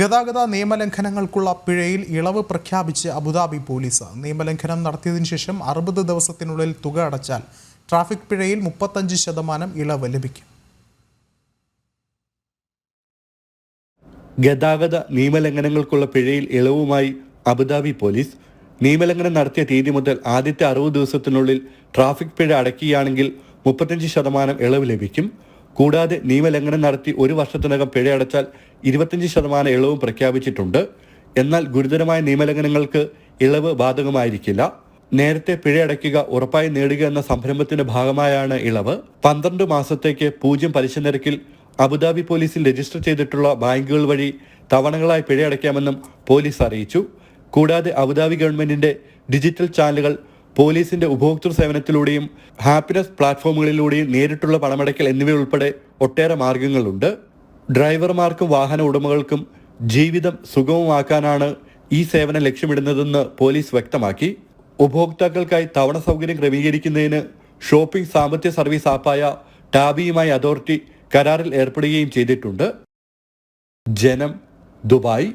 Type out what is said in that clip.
ഗതാഗത നിയമലംഘനങ്ങൾക്കുള്ള പിഴയിൽ ഇളവ് പ്രഖ്യാപിച്ച് അബുദാബി പോലീസ്. നിയമലംഘനം നടത്തിയതിനു ശേഷം അറുപത് ദിവസത്തിനുള്ളിൽ തുക അടച്ചാൽ ട്രാഫിക് പിഴയിൽ മുപ്പത്തഞ്ച് ശതമാനം ഇളവ് ലഭിക്കും. ഗതാഗത നിയമലംഘനങ്ങൾക്കുള്ള പിഴയിൽ ഇളവുമായി അബുദാബി പോലീസ്. നിയമലംഘനം നടത്തിയ തീയതി മുതൽ ആദ്യത്തെ അറുപത് ദിവസത്തിനുള്ളിൽ ട്രാഫിക് പിഴ അടയ്ക്കുകയാണെങ്കിൽ മുപ്പത്തഞ്ച് ശതമാനം ഇളവ് ലഭിക്കും. കൂടാതെ നിയമലംഘനം നടത്തി ഒരു വർഷത്തിനകം പിഴയടച്ചാൽ അടച്ചാൽ ഇരുപത്തഞ്ച് ശതമാനം ഇളവും പ്രഖ്യാപിച്ചിട്ടുണ്ട്. എന്നാൽ ഗുരുതരമായ നിയമലംഘനങ്ങൾക്ക് ഇളവ് ബാധകമായിരിക്കില്ല. നേരത്തെ പിഴയടയ്ക്കുക ഉറപ്പായി നേടുക എന്ന സംരംഭത്തിന്റെ ഭാഗമായാണ് ഇളവ്. പന്ത്രണ്ട് മാസത്തേക്ക് പൂജ്യം പലിശ നിരക്കിൽ അബുദാബി പോലീസിൽ രജിസ്റ്റർ ചെയ്തിട്ടുള്ള ബാങ്കുകൾ വഴി തവണകളായി പിഴയടയ്ക്കാമെന്നും പോലീസ് അറിയിച്ചു. കൂടാതെ അബുദാബി ഗവൺമെന്റിന്റെ ഡിജിറ്റൽ ചാനലുകൾ പോലീസിന്റെ ഉപഭോക്തൃ സേവനത്തിലൂടെയും ഹാപ്പിനെസ് പ്ലാറ്റ്ഫോമുകളിലൂടെയും നേരിട്ടുള്ള പണമടയ്ക്കൽ എന്നിവയുൾപ്പെടെ ഒട്ടേറെ മാർഗങ്ങളുണ്ട്. ഡ്രൈവർമാർക്കും വാഹന ഉടമകൾക്കും ജീവിതം സുഗമമാക്കാനാണ് ഈ സേവനം ലക്ഷ്യമിടുന്നതെന്ന് പോലീസ് വ്യക്തമാക്കി. ഉപഭോക്താക്കൾക്കായി തവണ സൗകര്യം ക്രമീകരിക്കുന്നതിന് ഷോപ്പിംഗ് സാമ്പത്തിക സർവീസ് ആപ്പായ ടാബിയുമായി അതോറിറ്റി കരാറിൽ ഏർപ്പെടുകയും ചെയ്തിട്ടുണ്ട്. ജനം ദുബായ്.